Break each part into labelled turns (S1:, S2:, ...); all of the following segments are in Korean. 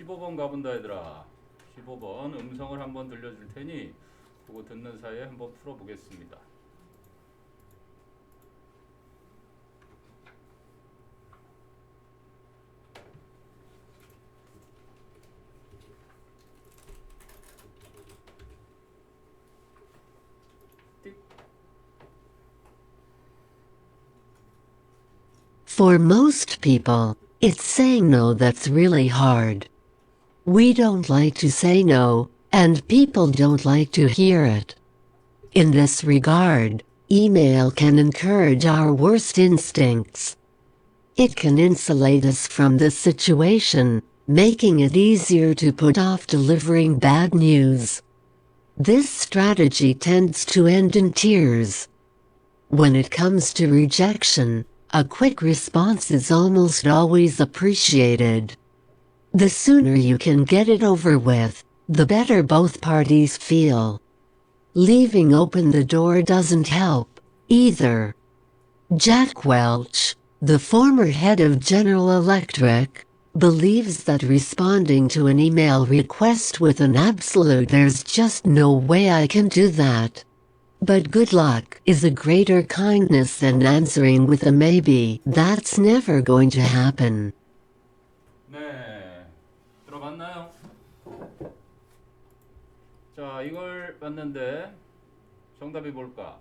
S1: 15번 가본다 얘들아 15번 음성을 한번 들려줄 테니 그거 듣는 사이에 한번 풀어보겠습니다 띡
S2: For most people, it's saying no that's really hard. We don't like to say no, and people don't like to hear it. In this regard, email can encourage our worst instincts. It can insulate us from the situation, making it easier to put off delivering bad news. This strategy tends to end in tears. When it comes to rejection, a quick response is almost always appreciated. The sooner you can get it over with, the better both parties feel. Leaving open the door doesn't help, either. Jack Welch, the former head of General Electric, believes that responding to an email request with an absolute there's just no way I can do that. But good luck is a greater kindness than answering with a maybe. That's never going to happen.
S1: 자, 이걸 봤는데 정답이 뭘까?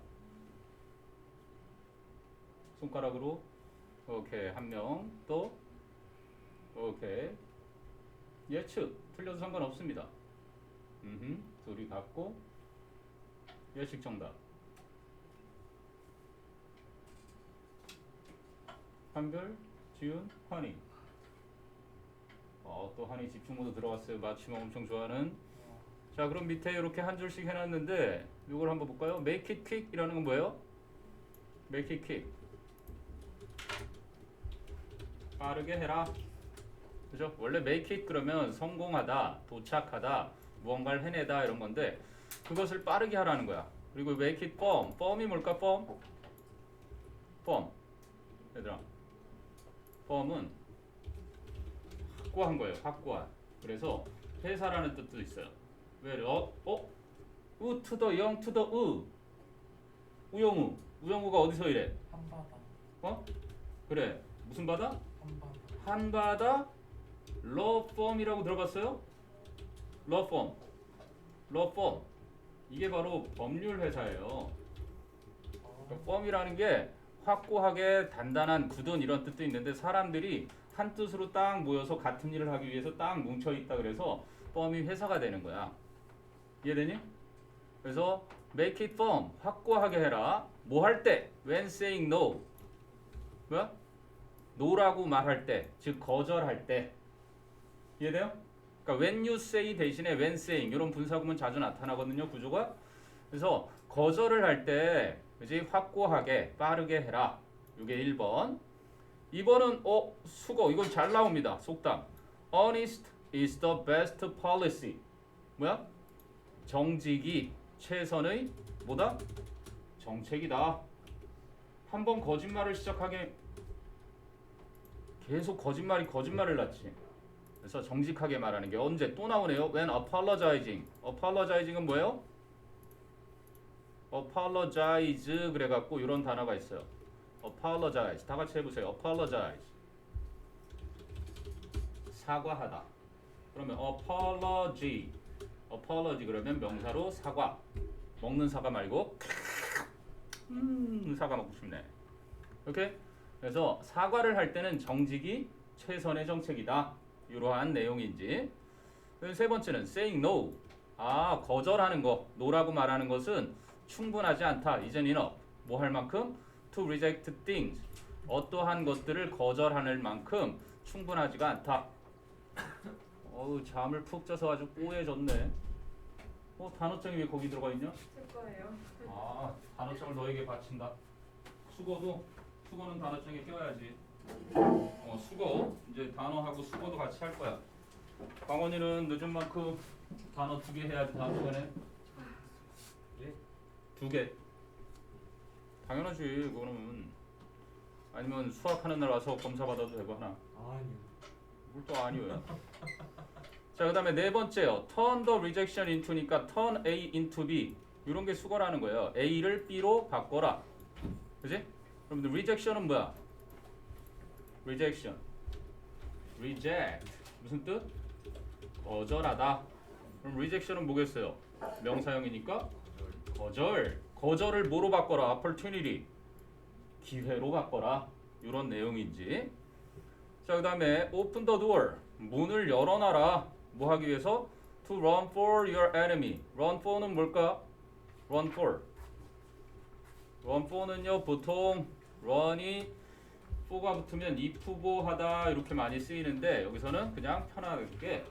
S1: 손가락으로 오케이 한 명 또 오케이 예측 틀려도 상관없습니다. 음, 둘이 같고 예측 정답. 한별, 지훈, 환희. 어, 또 한이 집중 모드 들어갔어요. 맞춤 엄청 좋아하는. 자, 그럼 밑에 이렇게 한 줄씩 해놨는데 이걸 한번 볼까요? Make it quick이라는 건 뭐예요? Make it quick. 빠르게 해라. 그죠? 원래 make it 그러면 성공하다, 도착하다, 무언가를 해내다 이런 건데 그것을 빠르게 하라는 거야. 그리고 make it bomb. bomb이 뭘까? bomb. bomb. 얘들아. bomb은 확고한 거예요. 확고한. 그래서 회사라는 뜻도 있어요. 왜 어? 어? 우 투더 영 투더 우. 우영우. 우영우가 어디서 일해?
S3: 한바다
S1: 어? 그래. 무슨 바다?
S3: 한바다
S1: 한바다 러펌이라고 들어봤어요? 러펌. 러펌. 이게 바로 법률 회사예요. 그러니까 펌이라는 게 확고하게 단단한 굳은 이런 뜻도 있는데 사람들이 한 뜻으로 딱 모여서 같은 일을 하기 위해서 딱 뭉쳐 있다 그래서 펌이 회사가 되는 거야. 이해되니? 그래서 make it firm 확고하게 해라. 뭐 할 때? when saying no. 뭐야? no라고 말할 때, 즉 거절할 때. 이해돼요? 그러니까 when you say 대신에 when saying 이런 분사구문 자주 나타나거든요, 구조가. 그래서 거절을 할때 그지 확고하게 빠르게 해라. 이게 1번. 2번은 어 수고 이건 잘 나옵니다. 속담. Honest is the best policy. 뭐야? 정직이 최선의 뭐다? 정책이다. 한 번 거짓말을 시작하게 계속 거짓말이 거짓말을 낳지. 그래서 정직하게 말하는 게 언제 또 나오네요. When apologizing. apologizing은 뭐예요? apologize 그래갖고 이런 단어가 있어요. apologize 다 같이 해보세요. apologize 사과하다. 그러면 apology apology 그러면 명사로 사과 먹는 사과 말고 음 사과 먹고 싶네. 오케이? 그래서 사과를 할 때는 정직이 최선의 정책이다. 이러한 내용인지. 세 번째는 saying no. 아 거절하는 거, no라고 말하는 것은 충분하지 않다. 이젠 enough. 뭐 할 만큼 to reject things. 어떠한 것들을 거절하는 만큼 충분하지가 않다. 어우 잠을 푹 자서 아주 뽀해졌네. 어 단어장이 왜 거기 들어가 있냐?
S4: 제 거예요.
S1: 아 단어장을 너에게 바친다. 수고도 수고는 단어장에 껴야지. 어 수고 이제 단어하고 수고도 같이 할 거야. 강원이는 늦은 만큼 단어 두 개 해야지 다음 시간에. 예? 두 개. 당연하지 그거는. 아니면 수학하는 날 와서 검사 받아도 되고 하나.
S3: 아니요
S1: 뭘 또 아니오야. 자, 그다음에 네 번째요. turn the rejection into니까 turn A into B. 이런 게 수거라는 거예요. A를 B로 바꿔라. 그지? 그럼 rejection은 뭐야? rejection. reject. 무슨 뜻? 거절하다. 그럼 rejection은 뭐겠어요? 명사형이니까 거절. 거절을 뭐로 바꿔라? opportunity. 기회로 바꿔라. 이런 내용인지. 자, 그다음에 open the door. 문을 열어놔라. 뭐 하기 위해서? To run for your enemy. run for는 뭘까? run for. run for는요 보통 run이 for가 붙으면 if고 하다 이렇게 많이 쓰이는데 여기서는 그냥 편하게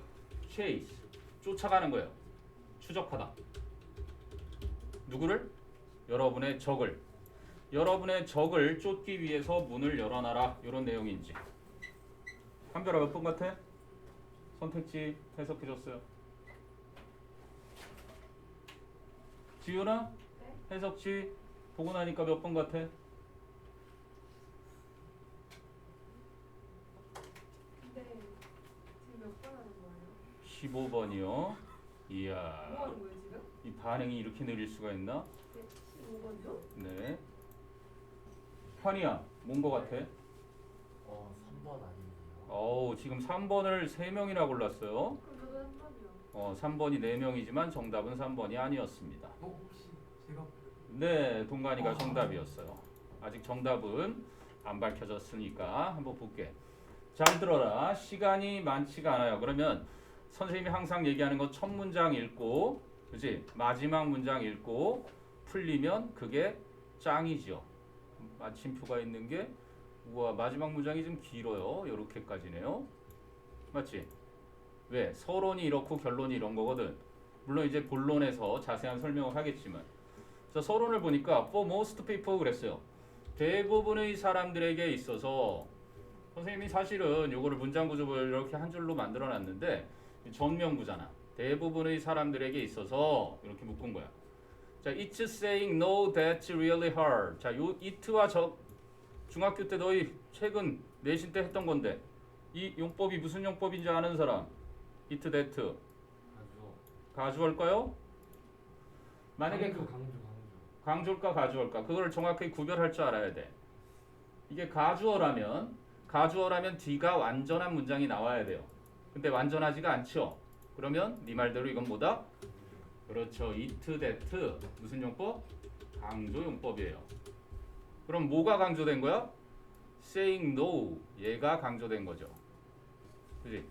S1: chase 쫓아가는 거예요. 추적하다. 누구를? 여러분의 적을. 여러분의 적을 쫓기 위해서 문을 열어놔라. 이런 내용인지. 한별아 몇 번 같아? 선택지 해석해줬어요. 지윤아 해석지 보고 나니까 몇 번 같아?
S3: 근데 지금 몇 번 하는 거예요?
S1: 15번이요. 이야,
S3: 뭐 하는 거예요 지금?
S1: 이 반응이 이렇게 느릴 수가 있나?
S3: 네, 15번이요?
S1: 네. 현이야, 뭔 거 같아?
S4: 어, 3번 아니에요.
S1: 어우, 지금 3번을 3명이나 골랐어요.
S3: 그럼 저도 한 번이요.
S1: 어, 3번이 4명이지만 정답은 3번이 아니었습니다.
S4: 어, 혹시 제가
S1: 네, 동간이가 정답이었어요. 아직 정답은 안 밝혀졌으니까 한번 볼게. 잘 들어라. 시간이 많지가 않아요. 그러면 선생님이 항상 얘기하는 거 첫 문장 읽고, 그지? 마지막 문장 읽고 풀리면 그게 짱이죠. 마침표가 있는 게 우와 마지막 문장이 좀 길어요. 요렇게까지네요. 맞지? 왜? 서론이 이렇고 결론이 이런 거거든. 물론 이제 본론에서 자세한 설명을 하겠지만 자, 서론을 보니까 for most people 그랬어요. 대부분의 사람들에게 있어서 선생님이 사실은 요거를 문장 구조를 이렇게 한 줄로 만들어 놨는데 전명구잖아. 대부분의 사람들에게 있어서 이렇게 묶은 거야. 자, it's saying no that's really hard. 자, 요 it와 저 중학교 때 너희 최근 내신 때 했던 건데 이 용법이 무슨 용법인지 아는 사람? that
S4: 가죠.
S1: 가주할까요? 만약에
S4: 강조,
S1: 그
S4: 강조, 강조.
S1: 강조일까 가주어일까 그걸 정확하게 구별할 줄 알아야 돼. 이게 가주어라면 가주어라면 뒤가 완전한 문장이 나와야 돼요. 근데 완전하지가 않죠. 그러면 네 말대로 이건 뭐다? 그렇죠. it that 무슨 용법? 강조 용법이에요. 그럼 뭐가 강조된 거야? saying no 얘가 강조된 거죠. 그지?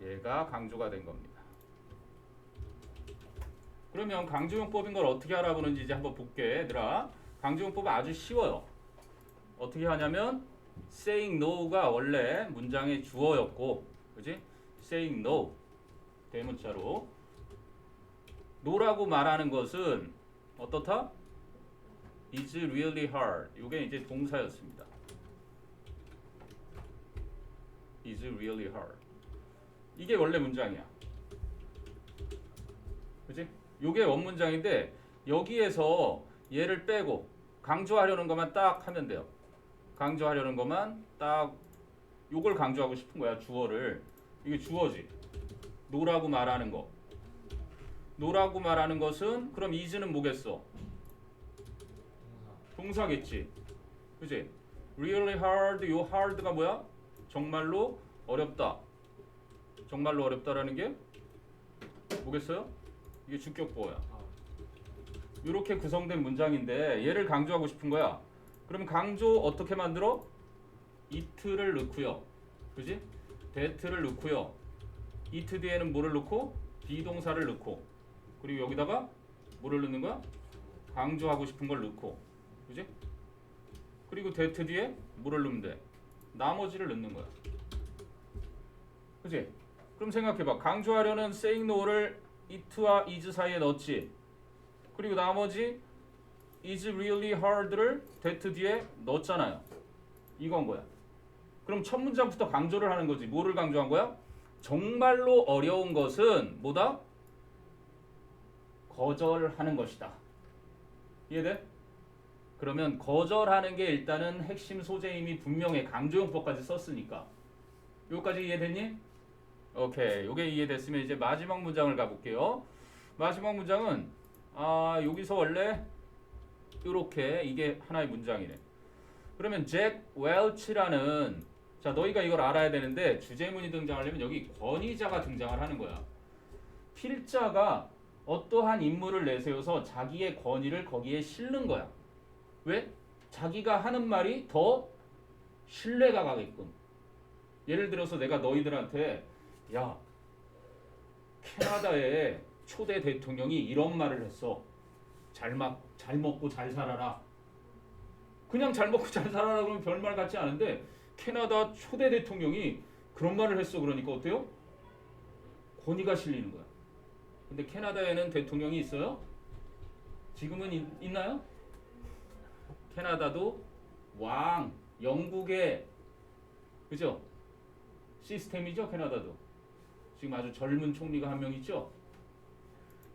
S1: 얘가 강조가 된 겁니다. 그러면 강조용법인 걸 어떻게 알아보는지 이제 한번 볼게 얘들아 강조용법은 아주 쉬워요 어떻게 하냐면 saying no가 원래 문장의 주어였고 그지 saying no 대문자로 no라고 말하는 것은 어떻다 is really hard. 이게 이제 동사였습니다. Is really hard. 이게 원래 문장이야. 그지? 요게 원문장인데 여기에서 얘를 빼고 강조하려는 것만 딱 하면 돼요. 강조하려는 것만 딱 요걸 강조하고 싶은 거야 주어를. 이게 주어지. 노라고 말하는 거. 노라고 말하는 것은 그럼 is는 뭐겠어
S4: 동사.
S1: 동사겠지 그지 really hard 요 hard가 뭐야 정말로 어렵다 정말로 어렵다라는 게 뭐겠어요 이게 주격보어야
S4: 아,
S1: 이렇게 구성된 문장인데 얘를 강조하고 싶은 거야. 그럼 강조 어떻게 만들어? it를 넣고요. 그지? that를 넣고요. it 뒤에는 뭐를 넣고? 비동사를 넣고. 그리고 여기다가 뭐를 넣는 거야? 강조하고 싶은 걸 넣고. 그지? 그리고 that 뒤에 뭐를 넣으면 돼? 나머지를 넣는 거야. 그지? 그럼 생각해봐. 강조하려는 saying no를 it와 is 사이에 넣었지. 그리고 나머지 is really hard를 that 뒤에 넣었잖아요. 이건 거야. 그럼 첫 문장부터 강조를 하는 거지. 뭐를 강조한 거야? 정말로 어려운 것은 뭐다? 거절하는 것이다. 이해돼? 그러면 거절하는 게 일단은 핵심 소재임이 분명해. 강조용법까지 썼으니까. 여기까지 이해됐니? 오케이. 요게 이해됐으면 이제 마지막 문장을 가볼게요. 마지막 문장은 아 여기서 원래 요렇게 이게 하나의 문장이네. 그러면 잭 웰치라는 자 너희가 이걸 알아야 되는데 주제문이 등장하려면 여기 권위자가 등장을 하는 거야. 필자가 어떠한 인물을 내세워서 자기의 권위를 거기에 실는 거야. 왜? 자기가 하는 말이 더 신뢰가 가게끔. 예를 들어서 내가 너희들한테 야 캐나다의 초대 대통령이 이런 말을 했어. 잘, 막, 잘 먹고 잘 살아라. 그냥 잘 먹고 잘 살아라 그러면 별말 같지 않은데 캐나다 초대 대통령이 그런 말을 했어 그러니까 어때요? 권위가 실리는 거야. 근데 캐나다에는 대통령이 있어요? 지금은 있, 있나요? 캐나다도 왕, 영국의 그죠? 시스템이죠 캐나다도. 지금 아주 젊은 총리가 한 명 있죠.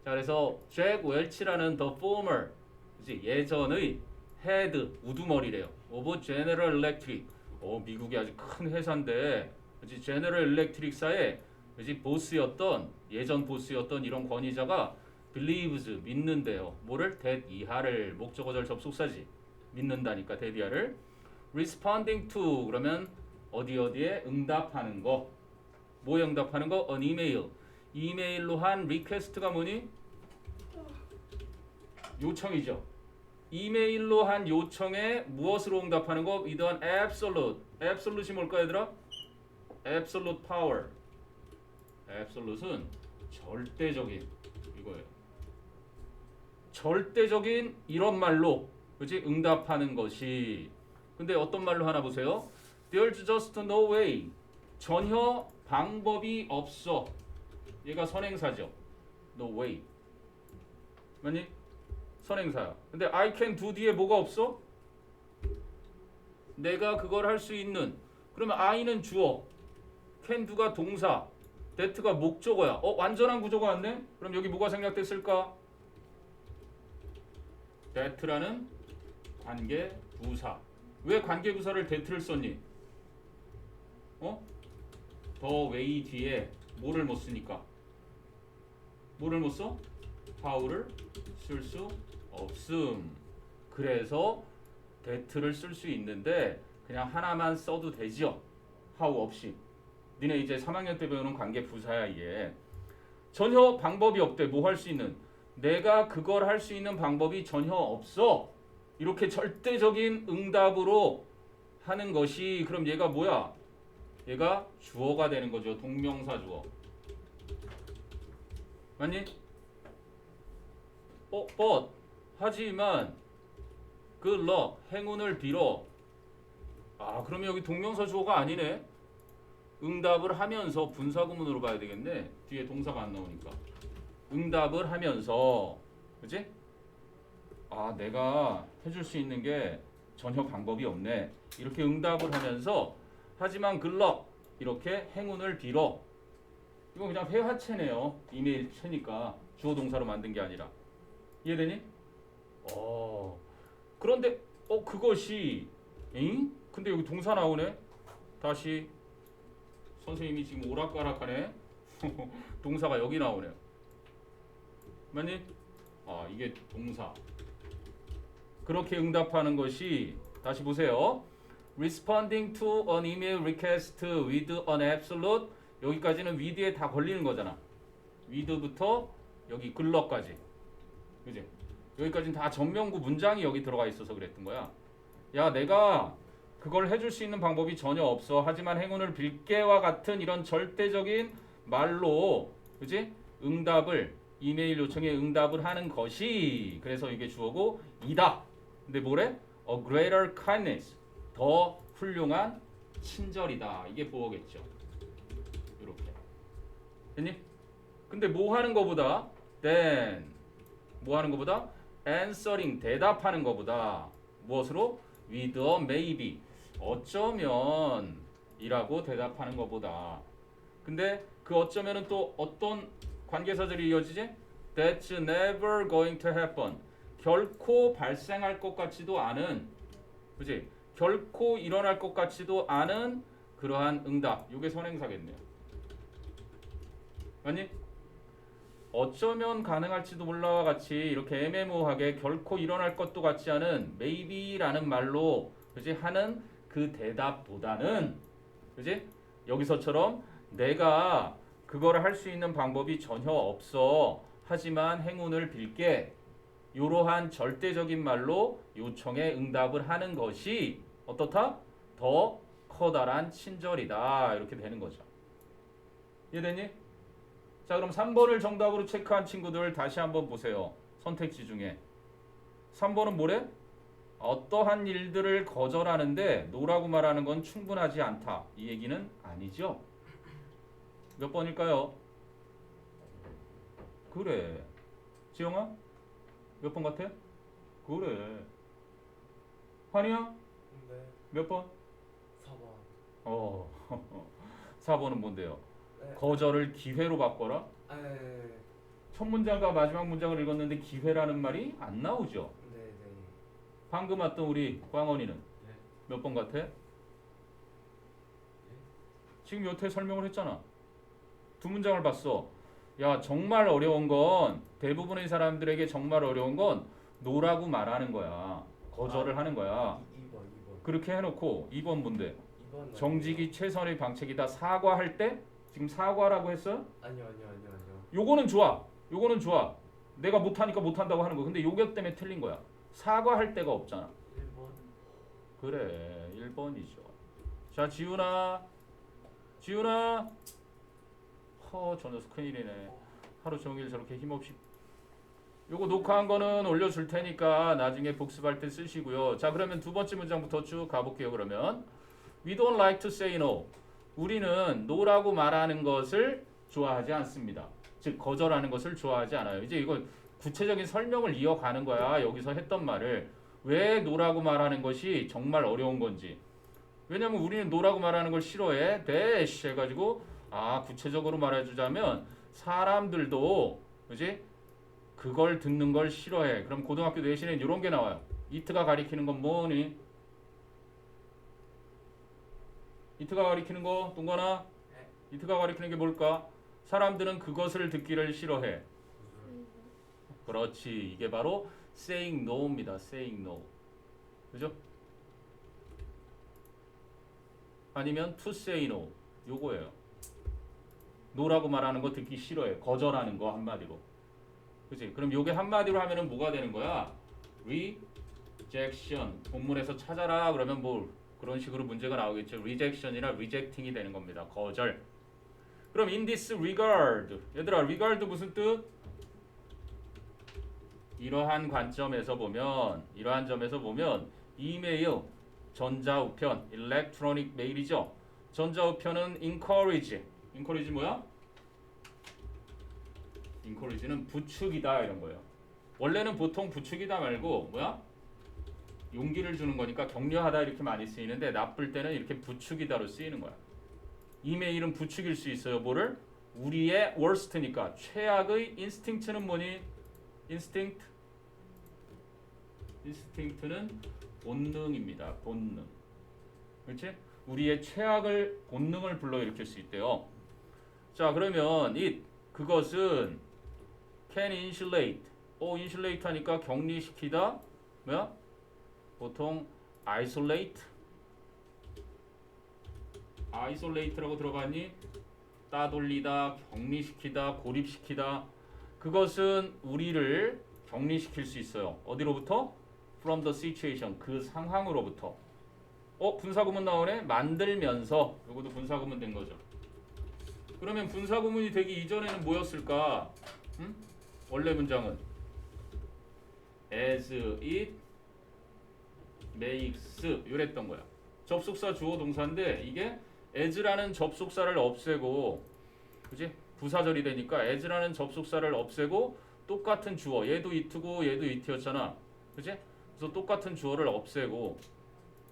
S1: 자 그래서 잭 웰치라는 the former 그지 예전의 헤드 우두머리래요. 오버 제너럴 일렉트릭. 어 미국이 아주 큰 회사인데 그지 제너럴 일렉트릭사의 그지 보스였던 예전 보스였던 이런 권위자가 believes 믿는데요. 뭐를 that 이하를 목적어절 접속사지 믿는다니까 이하를 responding to 그러면 어디 어디에 응답하는 거 뭐에 응답하는 거 an email 이메일로 한 리퀘스트가 뭐니 요청이죠. 이메일로 한 요청에 무엇으로 응답하는 거? an absolute. absolute이 뭘까 얘들아? absolute power. absolute은 절대적인 이거예요. 절대적인 이런 말로 그지 응답하는 것이 근데 어떤 말로 하나 보세요. There's just no way. 전혀 방법이 없어. 얘가 선행사죠. No way. 맞니? 선행사야. 근데 I can do 뒤에 뭐가 없어? 내가 그걸 할 수 있는. 그러면 I는 주어, can do가 동사, that가 목적어야. 어 완전한 구조가 왔네? 그럼 여기 뭐가 생략됐을까? that라는 관계 부사. 왜 관계 부사를 that를 썼니? 어? 더 웨이 뒤에 뭐를 못 쓰니까? 뭐를 못 써? how를 쓸 수 없음. 그래서 that를 쓸 수 있는데 그냥 하나만 써도 되죠. how 없이. 니네 이제 3학년 때 배우는 관계 부사야 이게. 전혀 방법이 없대. 뭐 할 수 있는? 내가 그걸 할 수 있는 방법이 전혀 없어. 이렇게 절대적인 응답으로 하는 것이 그럼 얘가 뭐야? 얘가 주어가 되는 거죠. 동명사 주어. 맞니? 어, but 하지만 그 luck 행운을 빌어. 아, 그러면 여기 동명사 주어가 아니네. 응답을 하면서 분사 구문으로 봐야 되겠네. 뒤에 동사가 안 나오니까. 응답을 하면서 그지? 아, 내가 해줄 수 있는 게 전혀 방법이 없네. 이렇게 응답을 하면서 하지만 글럭 이렇게 행운을 빌어. 이거 그냥 회화체네요. 이메일 체니까 주어 동사로 만든 게 아니라. 이해되니? 어. 그런데 어 그것이 엥? 근데 여기 동사 나오네. 다시 선생님이 지금 오락가락하네. 동사가 여기 나오네. 맞니? 아 이게 동사. 그렇게 응답하는 것이 다시 보세요. responding to an email request with an absolute 여기까지는 with에 다 걸리는 거잖아. with부터 여기 글러까지. 그지? 여기까지는 다 전명구 문장이 여기 들어가 있어서 그랬던 거야. 야, 내가 그걸 해줄 수 있는 방법이 전혀 없어. 하지만 행운을 빌게와 같은 이런 절대적인 말로, 그지? 응답을 이메일 요청에 응답을 하는 것이 그래서 이게 주어고 이다. 근데 뭐래? A greater kindness. 더 훌륭한 친절이다. 이게 보어겠죠. 이렇게. 됐니? 근데 뭐 하는 거보다 then 뭐 하는 거보다 answering 대답하는 거보다 무엇으로 with a maybe 어쩌면 이라고 대답하는 거보다 근데 그 어쩌면은 또 어떤 관계사절이 이어지지? That's never going to happen. 결코 발생할 것 같지도 않은, 그지? 결코 일어날 것 같지도 않은 그러한 응답. 이게 선행사겠네요. 맞니? 어쩌면 가능할지도 몰라와 같이 이렇게 애매모호하게 결코 일어날 것도 같지 않은 maybe라는 말로 그지 하는 그 대답보다는 그지 여기서처럼 내가 그거를 할 수 있는 방법이 전혀 없어 하지만 행운을 빌게 이러한 절대적인 말로 요청에 응답을 하는 것이 어떻다? 더 커다란 친절이다 이렇게 되는 거죠. 이해됐니? 자 그럼 3번을 정답으로 체크한 친구들 다시 한번 보세요. 선택지 중에 3번은 뭐래? 어떠한 일들을 거절하는데 노라고 말하는 건 충분하지 않다. 이 얘기는 아니죠. 몇 번일까요? 그래. 지영아? 몇 번 같아? 그래. 환희야?
S4: 네.
S1: 몇 번?
S4: 4번.
S1: 어. 4번은 뭔데요?
S4: 네.
S1: 거절을 기회로 바꿔라?
S4: 아, 네, 네.
S1: 첫 문장과 마지막 문장을 읽었는데 기회라는 말이 안 나오죠.
S4: 네, 네.
S1: 방금 왔던 우리 광원이는
S4: 네.
S1: 몇 번 같아? 지금 여태 설명을 했잖아. 두 문장을 봤어. 야 정말 어려운 건 대부분의 사람들에게 정말 어려운 건 노라고 말하는 거야. 거절을
S4: 아.
S1: 하는 거야.
S4: 2번, 2번.
S1: 그렇게 해놓고 2번 뭔데?
S4: 2번.
S1: 정직이 최선의 방책이다. 사과할 때 지금 사과라고 했어요?
S4: 아니요, 아니요, 아니요, 아니요.
S1: 요거는 좋아. 요거는 좋아. 내가 못하니까 못한다고 하는 거. 근데 요게 때문에 틀린 거야. 사과할 데가 없잖아.
S4: 1번.
S1: 그래 1번이죠 자 지훈아 지훈아 허저 녀석 큰일이네. 하루 종일 저렇게 힘없이. 요거 녹화한 거는 올려줄 테니까 나중에 복습할 때 쓰시고요. 자 그러면 두 번째 문장부터 쭉 가볼게요 그러면. We don't like to say no. 우리는 no라고 말하는 것을 좋아하지 않습니다. 즉 거절하는 것을 좋아하지 않아요. 이제 이거 구체적인 설명을 이어가는 거야 여기서 했던 말을. 왜 노라고 말하는 것이 정말 어려운 건지. 왜냐면 우리는 노라고 말하는 걸 싫어해. 대시 해가지고 아 구체적으로 말해주자면 사람들도 그지 그걸 듣는 걸 싫어해. 그럼 고등학교 내신에 이런 게 나와요. 이트가 가리키는 건 뭐니? 이트가 가리키는 거 동건아? 이트가 가리키는 게 뭘까? 사람들은 그것을 듣기를 싫어해. 그렇지. 이게 바로 saying no입니다. saying no. 그죠? 아니면 to say no. 요거예요. No라고 말하는 거 듣기 싫어해. 거절하는 거 한마디로. 그지? 그럼 요게 한마디로 하면은 뭐가 되는 거야? rejection. 본문에서 찾아라. 그러면 뭐 그런 식으로 문제가 나오겠죠. rejection이나 rejecting이 되는 겁니다. 거절. 그럼 in this regard. 얘들아, regard 무슨 뜻? 이러한 관점에서 보면 이러한 점에서 보면 이메일 전자우편 일렉트로닉 메일이죠. 전자우편은 encourage. Encourage 뭐야? encourage는 부추기다 이런 거예요. 원래는 보통 부추기다 말고 뭐야? 용기를 주는 거니까 격려하다 이렇게 많이 쓰이는데 나쁠 때는 이렇게 부추기다로 쓰이는 거야. 이메일은 부추길 수 있어요. 뭐를? 우리의 worst니까 최악의 인스팅트는 뭐니? 인스팅트 인스팅트는 본능입니다. 본능. 그렇지? 우리의 최악을 본능을 불러일으킬 수 있대요. 자, 그러면 이 그것은 can insulate. 어, insulate 하니까 격리시키다. 뭐야? 보통 isolate. isolate라고 들어봤니? 따돌리다, 격리시키다, 고립시키다. 그것은 우리를 격리시킬 수 있어요. 어디로부터? From the situation. 그 상황으로부터. 어, 분사구문 나오네? 만들면서. 이것도 분사구문 된 거죠. 그러면 분사구문이 되기 이전에는 뭐였을까? 음? 원래 문장은 as it makes 이랬던 거야. 접속사 주어 동사인데 이게 as라는 접속사를 없애고 그지? 부사절이 되니까 as라는 접속사를 없애고 똑같은 주어 얘도 it고 얘도 it였잖아. 그지? 그래서 똑같은 주어를 없애고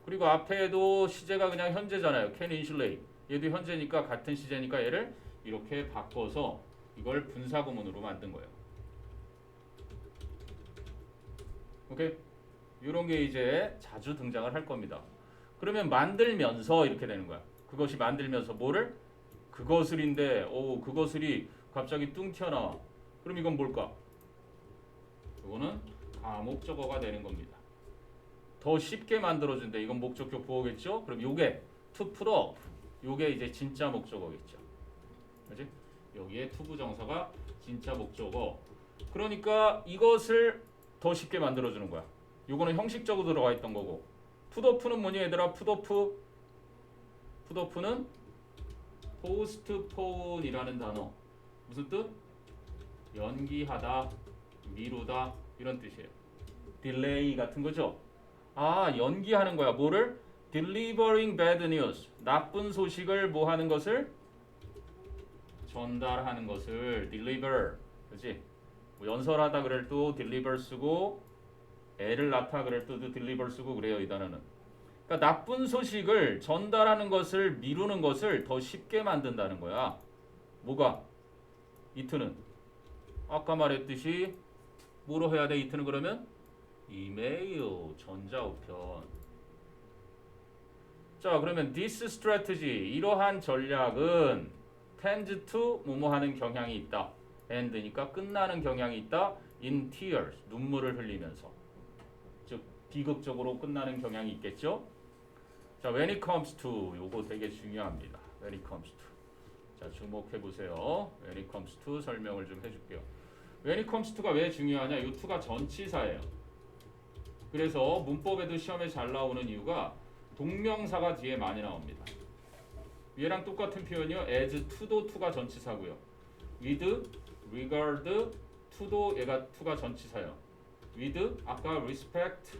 S1: 그리고 앞에도 시제가 그냥 현재잖아요. can insulate. 얘도 현재니까 같은 시제니까 얘를 이렇게 바꿔서 이걸 분사구문으로 만든 거예요. 오케이? 이런 게 이제 자주 등장을 할 겁니다. 그러면 만들면서 이렇게 되는 거야. 그것이 만들면서 뭐를? 그것을인데 오 그것을이 갑자기 뚱 튀어나와. 그럼 이건 뭘까? 이거는 가목적어가 되는 겁니다. 더 쉽게 만들어준대. 이건 목적격 보호겠죠? 그럼 요게 to up. 요게 이제 진짜 목적어겠죠. 그지? 여기에 투부 정사가 진짜 목적어. 그러니까 이것을 더 쉽게 만들어 주는 거야. 요거는 형식적으로 들어가 있던 거고. 푸더프는 뭐니 얘들아? 푸더프. 푸더프는 포스트폰이라는 단어. 무슨 뜻? 연기하다, 미루다 이런 뜻이에요. 딜레이 같은 거죠. 아 연기하는 거야. 뭐를? Delivering bad news. 나쁜 소식을 뭐 하는 것을? 전달하는 것을 deliver. 그렇지? 뭐 연설하다 그럴 때 deliver 쓰고 애를 낳다 그럴 때도 deliver 쓰고 그래요 이 단어는. 그러니까 나쁜 소식을 전달하는 것을 미루는 것을 더 쉽게 만든다는 거야. 뭐가? 이트는 아까 말했듯이 뭐로 해야 돼 이트는 그러면 이메일 전자우편. 자 그러면 this strategy 이러한 전략은 tends to 뭐뭐 하는 경향이 있다. end니까 끝나는 경향이 있다. in tears 눈물을 흘리면서 즉 비극적으로 끝나는 경향이 있겠죠. 자 when it comes to 요거 되게 중요합니다. when it comes to 자 주목해 보세요. when it comes to 설명을 좀 해줄게요. when it comes to가 왜 중요하냐? 이 to가 전치사예요. 그래서 문법에도 시험에 잘 나오는 이유가 동명사가 뒤에 많이 나옵니다. 얘랑 똑같은 표현이요. as to도 to가 전치사고요. with, regard, to도 얘가 to가 전치사요. with 아까 respect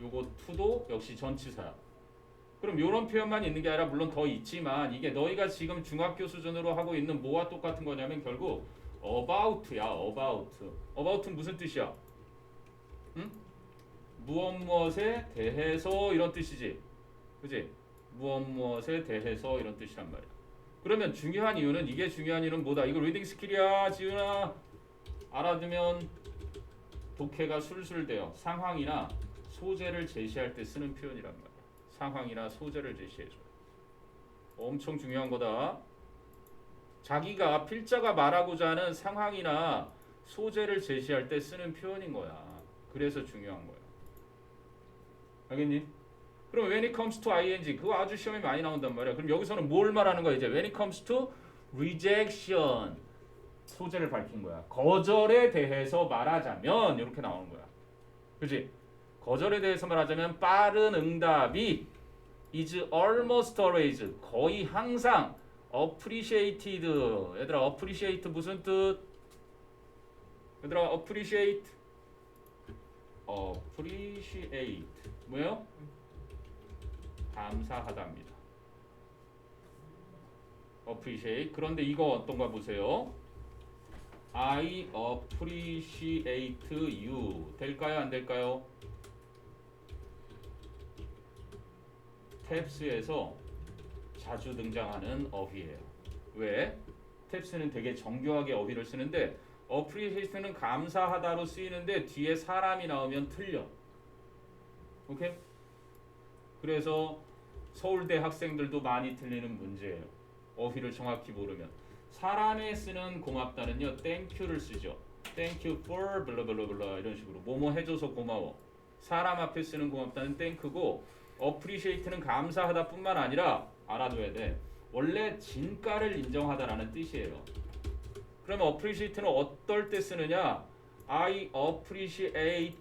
S1: 요거 to도 역시 전치사야. 그럼 이런 표현만 있는 게 아니라 물론 더 있지만 이게 너희가 지금 중학교 수준으로 하고 있는 뭐와 똑같은 거냐면 결국 about야 about. about은 무슨 뜻이야? 응? 무엇 무엇에 대해서 이런 뜻이지. 그지? 무엇 무엇에 대해서 이런 뜻이란 말이야. 그러면 중요한 이유는 이게 중요한 이유는 뭐다? 이거 리딩 스킬이야, 지은아. 알아두면 독해가 술술 돼요. 상황이나 소재를 제시할 때 쓰는 표현이란 말이야. 상황이나 소재를 제시해줘. 엄청 중요한 거다. 자기가 필자가 말하고자 하는 상황이나 소재를 제시할 때 쓰는 표현인 거야. 그래서 중요한 거야. 알겠니? 그럼 when it comes to ing 그거 아주 시험에 많이 나온단 말이야. 그럼 여기서는 뭘 말하는 거야 이제 when it comes to rejection 소재를 밝힌 거야. 거절에 대해서 말하자면 이렇게 나오는 거야. 그지? 거절에 대해서 말하자면 빠른 응답이 is almost always 거의 항상 appreciated 얘들아 appreciate 무슨 뜻? 얘들아 appreciate appreciate 뭐예요? 감사하답니다. appreciate 그런데 이거 어떤가 보세요. I appreciate you 될까요 안 될까요? 탭스에서 자주 등장하는 어휘예요. 왜? 탭스는 되게 정교하게 어휘를 쓰는데 appreciate는 감사하다로 쓰이는데 뒤에 사람이 나오면 틀려. 오케이? 그래서 서울대 학생들도 많이 틀리는 문제예요. 어휘를 정확히 모르면 사람에 쓰는 고맙다는요 땡큐를 쓰죠. You for 블라블라블라 이런 식으로 뭐뭐 해줘서 고마워. 사람 앞에 쓰는 고맙다는 땡크고 appreciate는 감사하다뿐만 아니라 알아둬야 돼. 원래 진가를 인정하다라는 뜻이에요. 그러면 appreciate는 어떨 때 쓰느냐? I appreciate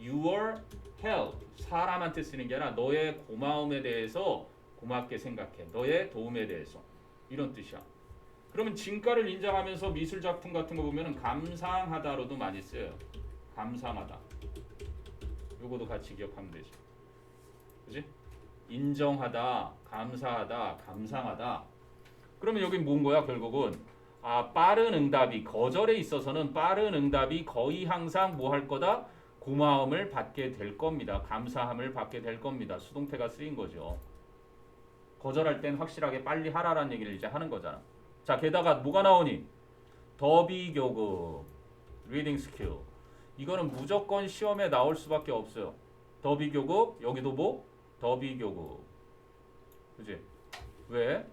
S1: your help. 사람한테 쓰는 게 아니라 너의 고마움에 대해서 고맙게 생각해. 너의 도움에 대해서. 이런 뜻이야. 그러면 진가를 인정하면서 미술 작품 같은 거 보면은 감상하다로도 많이 써요. 감상하다. 요거도 같이 기억하면 되지. 그지? 인정하다, 감사하다, 감상하다. 그러면 여기 뭔 거야 결국은? 아 빠른 응답이 거절에 있어서는 빠른 응답이 거의 항상 뭐 할 거다? 고마움을 받게 될 겁니다. 감사함을 받게 될 겁니다. 수동태가 쓰인 거죠. 거절할 땐 확실하게 빨리 하라라는 얘기를 이제 하는 거잖아. 자, 게다가 뭐가 나오니? 더비 교급, 리딩 스킬. 이거는 무조건 시험에 나올 수밖에 없어요. 더비 교급, 여기도 뭐? 더비 교급. 그지? 왜?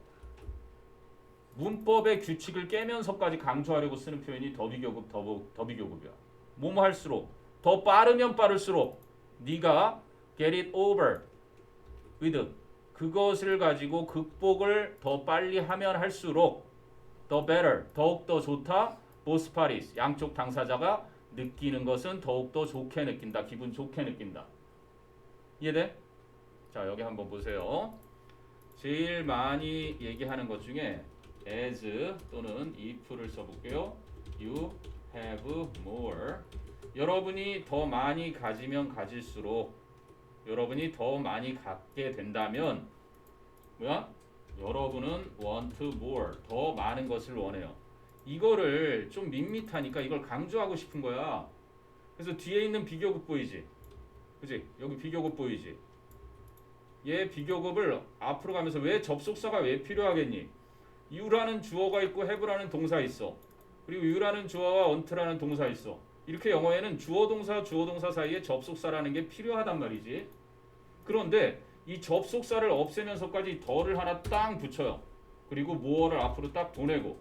S1: 문법의 규칙을 깨면서까지 강조하려고 쓰는 표현이 더 비교급 더, 더 비교급이야. 뭐뭐 할수록 더 빠르면 빠를수록 네가 get it over with 그것을 가지고 극복을 더 빨리 하면 할수록 the better 더욱 더 좋다 both parties 양쪽 당사자가 느끼는 것은 더욱 더 좋게 느낀다 기분 좋게 느낀다 이해돼? 자 여기 한번 보세요 제일 많이 얘기하는 것 중에 as 또는 if를 써볼게요 you have more 여러분이 더 많이 가지면 가질수록 여러분이 더 많이 갖게 된다면 뭐야? 여러분은 want more 더 많은 것을 원해요. 이거를 좀 밋밋하니까 이걸 강조하고 싶은 거야. 그래서 뒤에 있는 비교급 보이지? 그지? 여기 비교급 보이지? 얘 비교급을 앞으로 가면서 왜 접속사가 왜 필요하겠니? You라는 주어가 있고 have라는 동사 있어. 그리고 you라는 주어와 want라는 동사 있어. 이렇게 영어에는 주어 동사 주어 동사 사이에 접속사라는 게 필요하단 말이지. 그런데 이 접속사를 없애면서까지 더를 하나 땅 붙여요. 그리고 more를 앞으로 딱 보내고,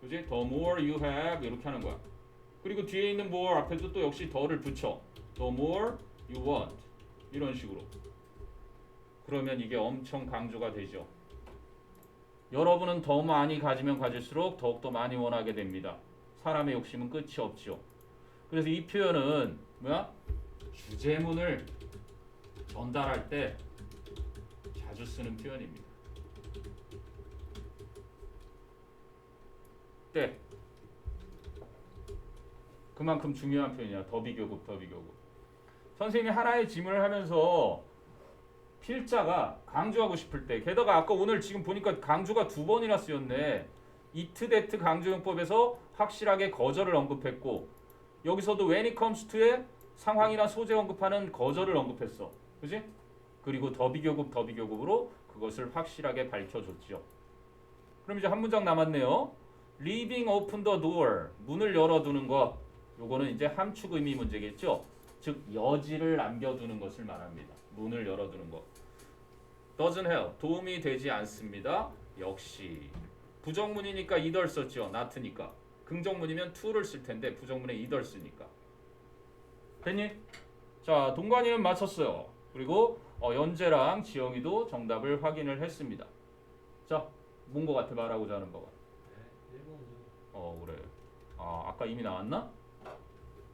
S1: 그지? The more you have 이렇게 하는 거야. 그리고 뒤에 있는 more 앞에도 또 역시 더를 붙여. The more you want 이런 식으로. 그러면 이게 엄청 강조가 되죠. 여러분은 더 많이 가지면 가질수록 더욱더 많이 원하게 됩니다. 사람의 욕심은 끝이 없죠. 그래서 이 표현은 뭐야? 주제문을 전달할 때 자주 쓰는 표현입니다. 때 그만큼 중요한 표현이야. 더 비교급, 더 비교급. 선생님이 하나의 질문을 하면서 필자가 강조하고 싶을 때, 게다가 아까 오늘 지금 보니까 강조가 두 번이나 쓰였네. 이트 데트 강조용법에서 확실하게 거절을 언급했고 여기서도 when it comes to의 상황이나 소재 언급하는 거절을 언급했어. 그지? 그리고 더 비교급 더 비교급으로 그것을 확실하게 밝혀줬죠. 그럼 이제 한 문장 남았네요. leaving open the door 문을 열어두는 것 요거는 이제 함축 의미 문제겠죠. 즉 여지를 남겨두는 것을 말합니다. 문을 열어두는 것. doesn't help 도움이 되지 않습니다. 역시 부정문이니까 either 썼죠. not니까 긍정문이면 to를 쓸 텐데 부정문에 either 쓰니까 됐니? 자 동관이는 맞췄어요. 그리고 어, 연재랑 지영이도 정답을 확인을 했습니다. 자, 뭔거 같아 말하고자 하는 거가?
S4: 네, 1번이요.
S1: 어 그래. 아 아까 이미 나왔나?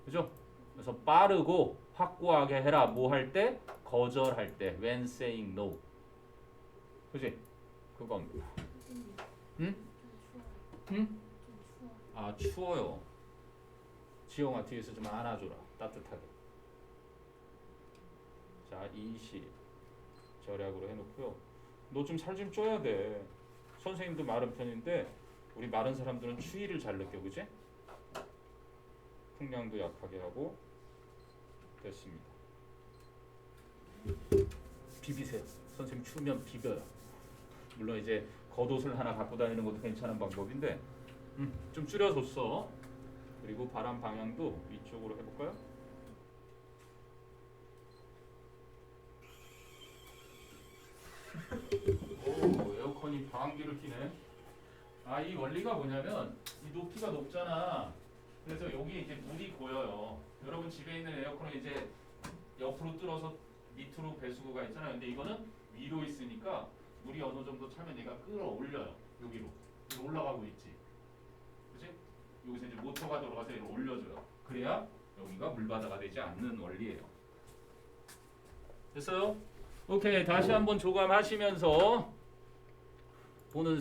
S1: 그죠? 그래서 빠르고 확고하게 해라. 뭐 할 때? 거절할 때. When saying no. 그지? 그겁니다. 응? 응? 아 추워요. 지영아 뒤에서 좀 안아줘라. 따뜻하게. 자 20. 절약으로 해놓고요. 너 좀 살 좀 쪄야 돼. 선생님도 마른 편인데 우리 마른 사람들은 추위를 잘 느껴, 그지? 풍량도 약하게 하고 됐습니다. 비비세요. 선생님 추우면 비벼요. 물론 이제 겉옷을 하나 갖고 다니는 것도 괜찮은 방법인데 음, 좀 줄여줬어. 그리고 바람 방향도 위쪽으로 해볼까요? 오 에어컨이 방귀를 뀌네. 아 이 원리가 뭐냐면 이 높이가 높잖아. 그래서 여기 이제 물이 고여요. 여러분 집에 있는 에어컨은 이제 옆으로 뚫어서 밑으로 배수구가 있잖아요. 근데 이거는 위로 있으니까 물이 어느 정도 차면 얘가 끌어올려요. 여기로 여기 올라가고 있지. 그지? 여기서 이제 모터가 돌아가서 얘를 올려줘요. 그래야 여기가 물바다가 되지 않는 원리예요. 됐어요? 오케이 다시 한번 조감하시면서 보는